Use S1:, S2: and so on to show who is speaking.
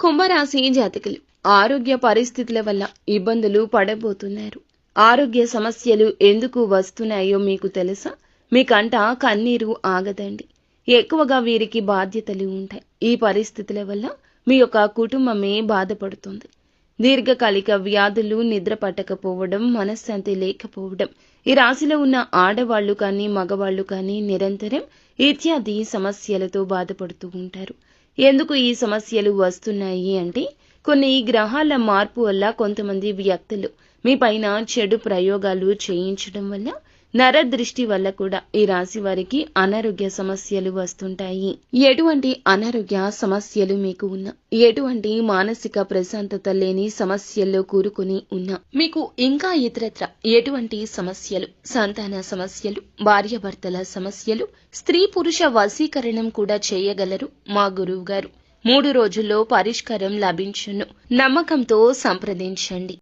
S1: కుంభరాశి జాతకులు ఆరోగ్య పరిస్థితుల వల్ల ఇబ్బందులు పడబోతున్నారు. ఆరోగ్య సమస్యలు ఎందుకు వస్తున్నాయో మీకు తెలుసా? మీ కంట కన్నీరు ఆగదండి. ఎక్కువగా వీరికి బాధ్యతలు ఉంటాయి. ఈ పరిస్థితుల వల్ల మీ యొక్క కుటుంబమే బాధపడుతుంది. దీర్ఘకాలిక వ్యాధులు నిద్ర పట్టకపోవడం మనశ్శాంతి లేకపోవడం. ఈ రాశిలో ఉన్న ఆడవాళ్ళు కానీ మగవాళ్ళు కానీ నిరంతరం ఇత్యాది సమస్యలతో బాధపడుతూ ఉంటారు. ఎందుకు ఈ సమస్యలు వస్తున్నాయి అంటే కొన్ని గ్రహాల మార్పు వల్ల కొంతమంది వ్యక్తులు మీ పైన చెడు ప్రయోగాలు చేయించడం వల్ల నరదృష్టి వల్ల కూడా ఈ రాశి వారికి అనారోగ్య సమస్యలు వస్తుంటాయి. ఎటువంటి అనారోగ్య సమస్యలు మీకు ఉన్నా ఎటువంటి మానసిక ప్రశాంతత లేని సమస్యల్లో కూరుకుని ఉన్నా మీకు ఇంకా ఇతరత్ర ఎటువంటి సమస్యలు సంతాన సమస్యలు భార్యాభర్తల సమస్యలు స్త్రీ పురుష వశీకరణం కూడా చేయగలరు మా గురువు గారు మూడు రోజుల్లో పరిష్కారం లభించును. నమ్మకంతో సంప్రదించండి.